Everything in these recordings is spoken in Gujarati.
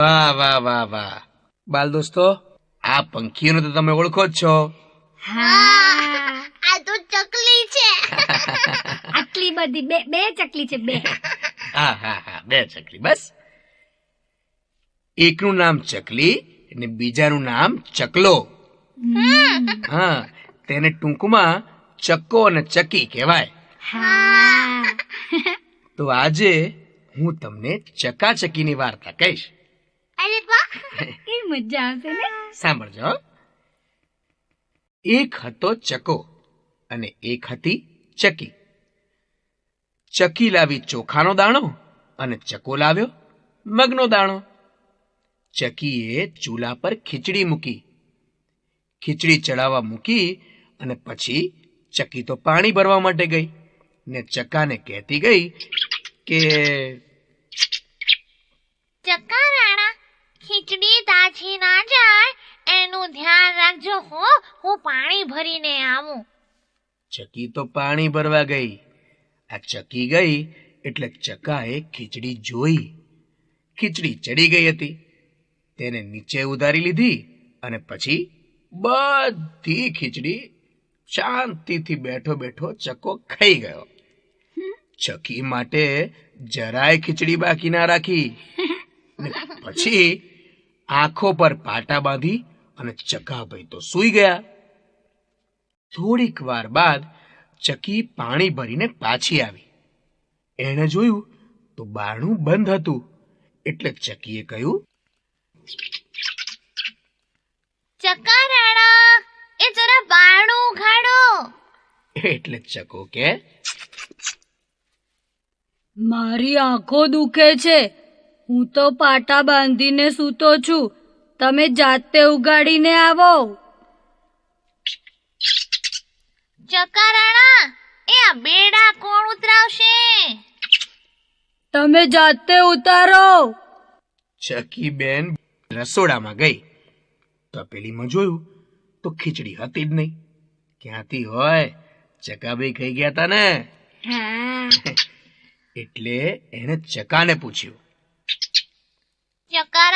વાહ વાહ વાહ વાહ. બાલ દોસ્તો. આ પંખીઓને તો તમે ઓળખો જ છો. આ તો ચકલી છે. આટલી બધી બે બે ચકલી છે બે. હા હા હા બે ચકલી બસ. એકનું નામ ચકલી અને બીજાનું નામ ચકલો. હા તેને ટૂંકમાં ચક્કો અને ચકી કહેવાય. તો આજે હું તમને ચકાચકીની વાર્તા કહીશ. અરે વાહ સાંભળજો એક હતો ચકો અને એક હતી ચકી. ચકી લાવી ચોખાનો દાણો અને ચકો લાવ્યો મગનો દાણો. ચકીએ ચૂલા પર ખીચડી મૂકી. ખીચડી ચડાવવા મૂકી અને પછી ચકી તો પાણી ભરવા માટે ગઈ ને ચકાને કહેતી ગઈ કે ચક્કા રાણા ખીચડી તાજી ના જાય એનું રાખજો હો હું પાણી ભરીને આવું. ચકી તો પાણી ભરવા ગઈ. આ ચકી ગઈ એટલે ચકાએ ખીચડી જોઈ. ખીચડી ચડી ગઈ હતી. તેને નીચે ઉતારી લીધી અને પછી બધી ખીચડી શાંતિથી બેઠો બેઠો ચકો ખાઈ ગયો. ચકી માટે જરાય ખીચડી બાકી ના રાખી. પછી આંખો પર પાટા બાંધી અને ચકાભાઈ તો સૂઈ ગયા. થોડીક વાર બાદ ચકી પાણી ભરીને પાછી આવી. એણે જોયું તો બારણું બંધ હતું. એટલે ચકીએ કહ્યું ચકા રાણા એ જરા બારણું ઉઘાડો. એટલે ચકો કે મારી આંખો દુખે છે. હું તો પાટા બાંધીને સૂતો છું. તમે જાતે ઉગાડીને આવો. ચકારાણા એ આ બેડા કોણ ઉતરાવશે? તમે જાતે ઉતારો. ચકી બેન રસોડામાં ગઈ. તપેલીમાં જોયું તો ખીચડી હતી જ નહીં. ક્યાંથી હોય? ચકાભાઈ ખાઈ ગયા હતા ને. એટલે એને ચકાને પૂછ્યું. ચક્કા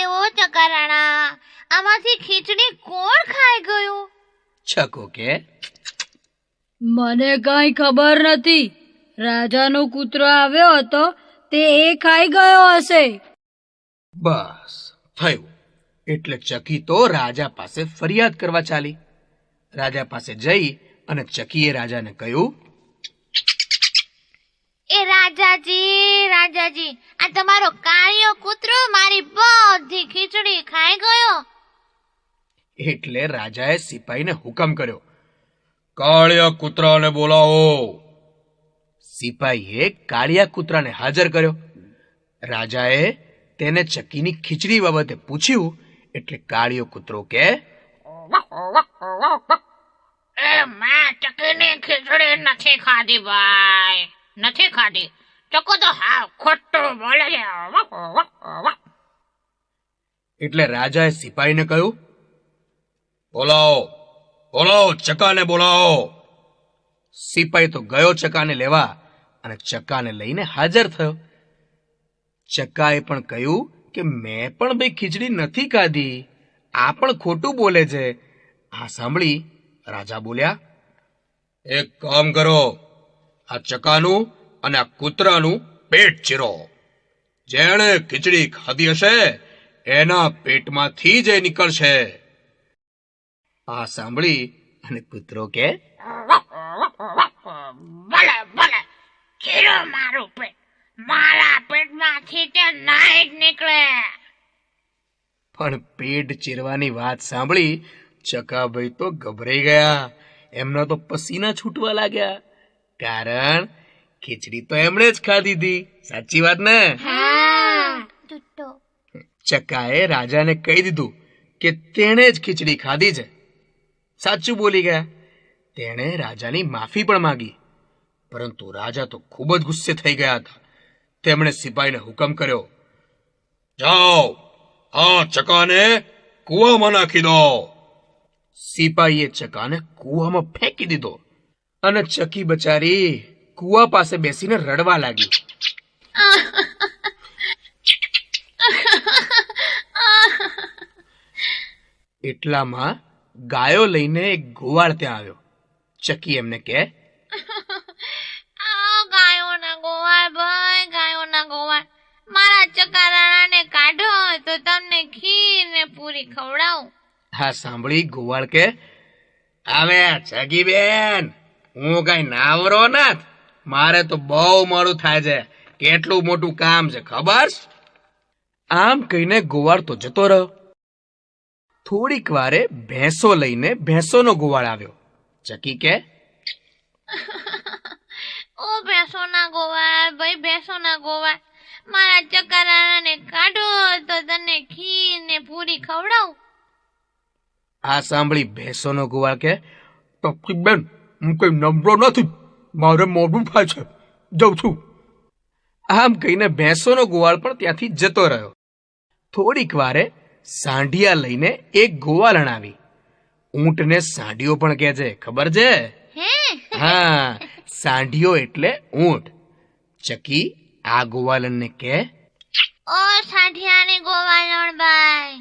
રાણા અરે ઓ આમાંથી ખીચડી કોણ ખાઈ ગયું? છકો કે? મને કઈ ખબર નથી. રાજાનો કૂતરો આવ્યો હતો તે એ ખાઈ ગયો હશે. બસ થયું. એટલે ચકી તો રાજા પાસે ફરિયાદ કરવા ચાલી. રાજા પાસે જઈ અને ચકીએ રાજાને કહ્યું રાજાજી રાજાજી આ તમારો કાળિયો કૂતરો મારી બધી ખીચડી ખાઈ ગયો. એટલે રાજાએ સિપાહીને હુકમ કર્યો કાળિયા કૂતરાને બોલાવો. સિપાહીએ કાળિયા કૂતરાને હાજર કર્યો. રાજાએ તેને ચકીની ખીચડી બાબતે પૂછ્યું એટલે કાળિયો કૂતરો કે એ મેં ચકીની ખીચડી નથી ખાધી ભાઈ નથી ખાધી. ચકો તો હા ખોટું બોલે છે. એટલે રાજાએ સિપાહીને કહ્યું, બોલાવો બોલાવો, ચકાને બોલાવો સિપાહી તો ગયો ચકાને લેવા અને ચકાને લઈને હાજર થયો ચકાએ પણ કહ્યું કે, મેં પણ ભાઈ ખીચડી નથી ખાધી આ પણ ખોટું બોલે છે આ સાંભળી રાજા બોલ્યા, એક કામ કરો, આ ચકાનું અને આ કૂતરાનું પેટ ચીરો. જેણે ખીચડી ખાધી હશે એના પેટમાંથી જ નીકળશે. આ સાંભળી અને કૂતરો કે ભલે ભલે ચીરો મારું પેટ. મારા પેટમાંથી તે નાઈ જ નીકળે. પણ પેટ ચીરવાની વાત સાંભળી ચકાભાઈ તો ગભરાઈ ગયા. એમના તો પસીના છૂટવા લાગ્યા. કારણ ખીચડી તો એમણે જ ખાધી હતી સાચી વાત ને? ચકાએ રાજાને કહી દીધું કે તેણે જ ખીચડી ખાધી છે. સાચું બોલી ગયા. તેણે રાજાની માફી પણ માંગી. પરંતુ રાજા તો ખૂબ જ ગુસ્સે થઈ ગયા હતા. તેમણે સિપાહીને હુકમ કર્યો. જાઓ આ ચકાને કૂવામાં નાખી દો. સિપાહીએ ચકાને કૂવામાં ફેંકી દીધો અને ચકી બચારી કુવા પાસે બેસીને રડવા લાગી. એટલામાં ગાયો લઈને એક ગોવાળ ત્યાં આવ્યો. ચકી એમને કે ગાયોના ગોવાળ ભાઈ ગાયોના ગોવાળ. મારા ચકારાણાને કાઢો તો તમને ખીર પૂરી ખવડાવું. હા સાંભળી ગોવાળ કે આવે ચગી બેન હું કઈ નાવરો નથી. મારે તો બહુ મોડું થાય છે. કેટલું મોટું કામ છે ખબર? આમ કહીને ગોવાળ તો જતો રહ્યો. થોડીક વારે ભેંસો લઈને ભેંસોનો ગોવાળ આવ્યો. ચકી કે? ઓ ભેંસોના ગોવાળ ભાઈ ભેંસોના ગોવાળ મારા ચકારાણાને કાઢો તો તને ખીર ને પૂરી ખવડાવું. આ સાંભળી ભેંસોનો ગોવાળ કે? ટપકી બેન હું કઈ નબળો નથી. મારે મોઢું થાય છે જઉં છું. આમ કહીને ભેંસોનો ગોવાળ પણ ત્યાંથી જતો રહ્યો. થોડીક વારે સાંઢિયા લઈને એક ગોવાલણ આવી ઊંટને સાંઢિયો પણ કહે છે ખબર છે? હા. સાંઢિયો એટલે ઊંટ. ચકી આ ગોવાલણને કે ઓ સાંઢિયાને ગોવાળણ ભાઈ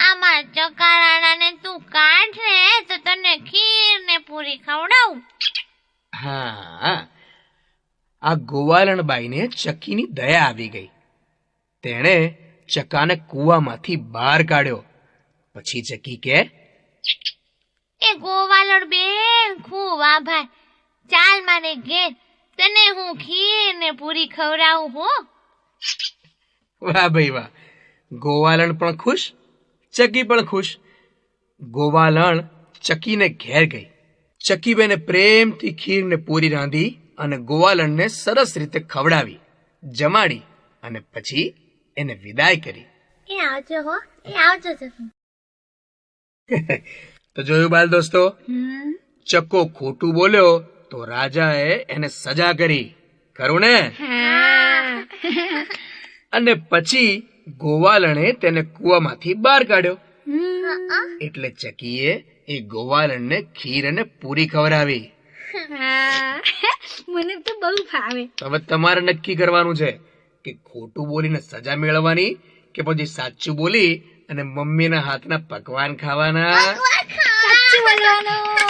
આમાં ચકારાણાને તું કાઢ રે તો તને ખીર ને પૂરી ખવડાવું. હા. આ ગોવાલણબાઈને ચકીની દયા આવી ગઈ. તેણે ચકાને કૂવામાંથી બહાર કાઢ્યો. પછી ચકી કે એ ગોવાલણ બેન ખૂબ આભાર. ચાલ મારે ઘેર. તને હું ખીર ને પૂરી ખવડાવું હો. વાહ ભાઈ વાહ. ગોવાલણ પણ ખુશ ચકી પણ ખુશ. ગોવાલણ ચકીને ઘેર ગઈ. ચકીબેને પ્રેમથી ખીરને પૂરી રાંધી અને ગોવાલણને સરસ રીતે ખવડાવી જમાડી અને પછી એને વિદાય કરી. એ આવજો હો એ આવજો તો જોયું બાલ દોસ્તો? ચક્કો ખોટું બોલ્યો તો રાજાએ એને સજા કરી. ખરું ને? અને પછી ગોવાલણે તેને કૂવામાંથી બહાર કાઢ્યો. એટલે ચકીએ એ ગોવાલણને ખીર અને પૂરી ખવડાવી મને તો બહુ ભાવે હવે તમારે નક્કી કરવાનું છે કે ખોટું બોલીને સજા મેળવવાની કે પછી સાચું બોલી અને મમ્મીના હાથના પકવાન ખાવાના સાચું બોલવાનું